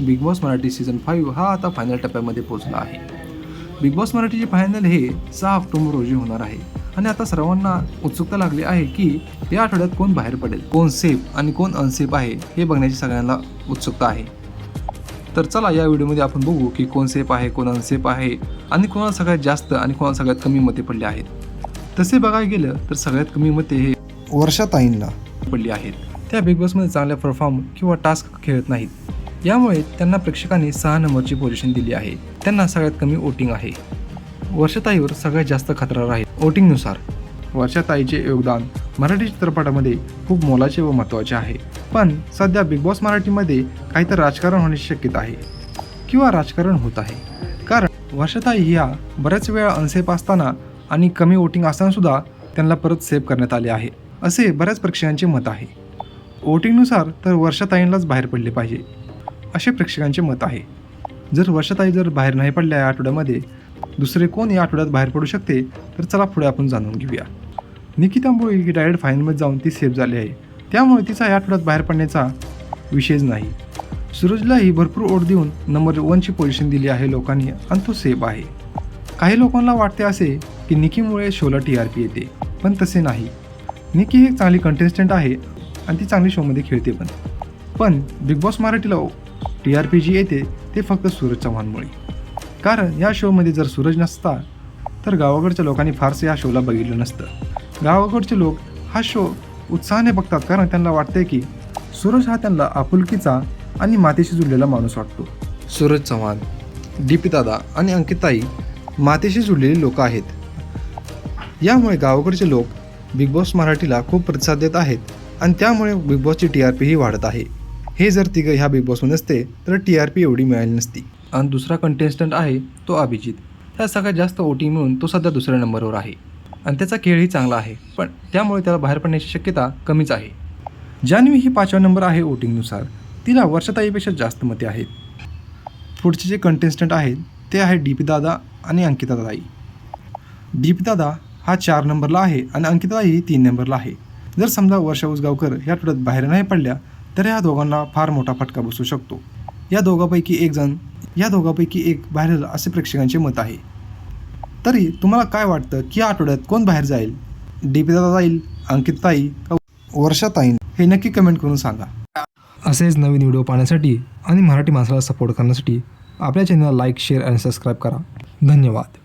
Bigg Boss Marathi season five हा आता final टप्प्यामध्ये पोहोचला आहे. बिग बॉस मराठीचे फायनल हे सहा ऑक्टोबर रोजी होणार आहे. आणि आता सर्वांना उत्सुकता लागली आहे की या आठवड्यात कोण बाहेर पडेल कोण सेफ आणि कोण अनसेफ आहे हे बघण्याची सगळ्यांना उत्सुकता आहे. तर चला या व्हिडिओमध्ये आपण बघू की कोण सेफ आहे कोण अनसेफ आहे आणि कोणाला सगळ्यात जास्त आणि कोणाला सगळ्यात कमी मते पडली आहेत. तसे बघायला गेलं तर सगळ्यात कमी मते हे वर्षाताईंना पडली आहेत. त्या बिग बॉसमध्ये चांगल्या परफॉर्म किंवा टास्क खेळत नाहीत. यामुळे त्यांना प्रेक्षकांनी सहा नंबरची पोझिशन दिली आहे. त्यांना सगळ्यात कमी वोटिंग आहे. वर्षताईवर सगळ्यात जास्त खतरा आहे वोटिंगनुसार वर्षाताईचे योगदान मराठी चित्रपटामध्ये खूप मोलाचे व महत्त्वाचे आहे. पण सध्या बिग बॉस मराठीमध्ये काहीतरी राजकारण होण्याची शक्यता आहे. किंवा राजकारण होत आहे. कारण वर्षताई ह्या बऱ्याच वेळा अनसेफ असताना आणि कमी वोटिंग असतानासुद्धा त्यांना परत सेव्ह करण्यात आले आहे. असे बऱ्याच प्रेक्षकांचे मत आहे. वोटिंगनुसार तर वर्षाताईंनाच बाहेर पडले पाहिजे. असे प्रेक्षकांचे मत आहे. जर वर्षाताई जर बाहेर नाही पडल्या या आठवड्यामध्ये दुसरे कोण या आठवड्यात बाहेर पडू शकते? तर चला पुढे आपण जाणून घेऊया. निकिता मुळे डायरेक्ट फायनलमध्ये जाऊन ती सेफ झाली आहे. त्यामुळे तिचा या आठवड्यात बाहेर पडण्याचा विषयच नाही. सूरजलाही भरपूर ओढ देऊन नंबर वनची पोझिशन दिली आहे लोकांनी आणि तो सेफ आहे. काही लोकांना वाटते असे की निकीमुळे शोला टी आर पी येते पण तसे नाही. निकी ही चांगली कंटेस्टंट आहे आणि ती चांगली शोमध्ये खेळते पण. पण बिग बॉस मराठीला टी आर पी जी येते ते फक्त सूरज चव्हाणमुळे. कारण या शोमध्ये जर सूरज नसता तर गावाकडच्या लोकांनी फारसे या शोला बघितलं नसतं. गावाकडचे लोक हा शो उत्साहाने बघतात कारण त्यांना वाटते की सूरज हा त्यांना आपुलकीचा आणि मातेशी जुळलेला माणूस वाटतो. सूरज चव्हाण डी दादा आणि अंकिताई मातेशी जुळलेली लोक आहेत. यामुळे गावाकडचे लोक बिग बॉस मराठीला खूप प्रतिसाद देत आहेत आणि त्यामुळे बिग बॉसची टी आर पीही वाढत आहे. हे जर तिघं ह्या बिग बॉसमध्ये नसते तर टी आर पी एवढी मिळाली नसती. आणि दुसरा कंटेस्टंट आहे तो अभिजित. त्या सगळ्यात जास्त ओटिंग मिळून तो सध्या दुसऱ्या नंबरवर आहे. आणि त्याचा खेळही चांगला आहे पण त्यामुळे त्याला बाहेर पडण्याची शक्यता कमीच आहे. जान्हवी ही पाचवा नंबर आहे वोटिंगनुसार तिला वर्षताईपेक्षा जास्त मते आहेत. पुढचे जे कंटेस्टंट आहेत ते आहे डी पी दादा आणि अंकितादाई डी पी दादा हा चार नंबरला आहे आणि अंकितादाई ही तीन नंबरला आहे. जर समजा वर्षा उसगावकर या आठवड्यात बाहेर नाही पडल्या तर या दोघांना फार मोठा फटका बसू शकतो. या दोघांपैकी एक जण या दोघांपैकी एक बाहेर झालं असे प्रेक्षकांचे मत आहे. तरी तुम्हाला काय वाटतं की या आठवड्यात कोण बाहेर जाईल? डी जाईल अंकित ताई का वर्षाताईन हे नक्की कमेंट करून सांगा. असेच नवीन व्हिडिओ पाहण्यासाठी आणि मराठी माणसाला सपोर्ट करण्यासाठी आपल्या चॅनलला लाईक शेअर आणि सबस्क्राईब करा. धन्यवाद.